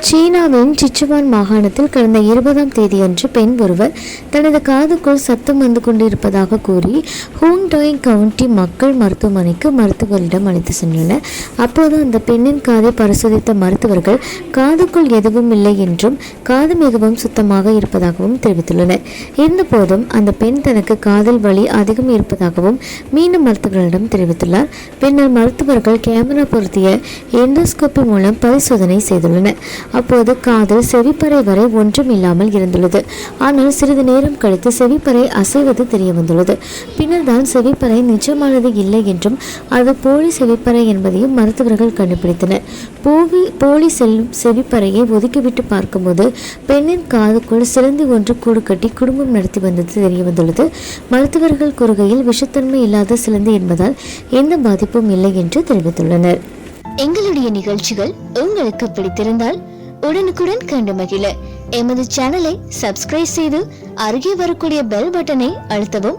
சீனாவின் சிச்சுவான் மாகாணத்தில் கடந்த இருபதாம் தேதியன்று பெண் ஒருவர் தனது காதுக்குள் சத்தம் வந்து கொண்டிருப்பதாக கூறி ஹூங்டாய் கவுண்டி மக்கள் மருத்துவமனைக்கு மருத்துவரிடம் அழைத்து சென்றனர். அப்போது அந்த பெண்ணின் காதை பரிசோதித்த மருத்துவர்கள் காதுக்குள் எதுவும் இல்லை என்றும் காது மிகவும் சுத்தமாக இருப்பதாகவும் தெரிவித்துள்ளனர். இருந்தபோதும் அந்த பெண் தனக்கு காதல் வலி அதிகம் இருப்பதாகவும் மீண்டும் மருத்துவர்களிடம் தெரிவித்துள்ளார். பின்னர் மருத்துவர்கள் கேமரா பொருத்திய எண்டோஸ்கோப்பி மூலம் பரிசோதனை செய்துள்ளனர். அப்போது காதில் செவிப்பறை வரை ஒன்றும் இல்லாமல் இருந்துள்ளது. ஆனால் சிறிது நேரம் கழித்து செவிப்பறை அசைவது தெரிய வந்துள்ளது பின்னர் தான் செவிப்பறை நிஜமானது இல்லை என்றும் அது போலி செவிப்பறை என்பதையும் மருத்துவர்கள் கண்டுபிடித்தனர். போவி போலி செல்லும் செவிப்பறையை ஒதுக்கிவிட்டு பார்க்கும்போது பெண்ணின் காதுக்குள் சிலந்தி ஒன்று கூடு கட்டி குடும்பம் நடத்தி வந்தது தெரிய வந்துள்ளது மருத்துவர்கள் கூறுகையில் விஷத்தன்மை இல்லாத சிலந்தி என்பதால் எந்த பாதிப்பும் இல்லை என்று தெரிவித்துள்ளனர். எங்களுடைய நிகழ்ச்சிகள் உங்களுக்கு பிடித்திருந்தால் உடனுக்குடன் கண்டு மகிழ. எமது சேனலை சப்ஸ்கிரைப் செய்து அருகே வரக்கூடிய பெல் பட்டனை அழுத்தவும்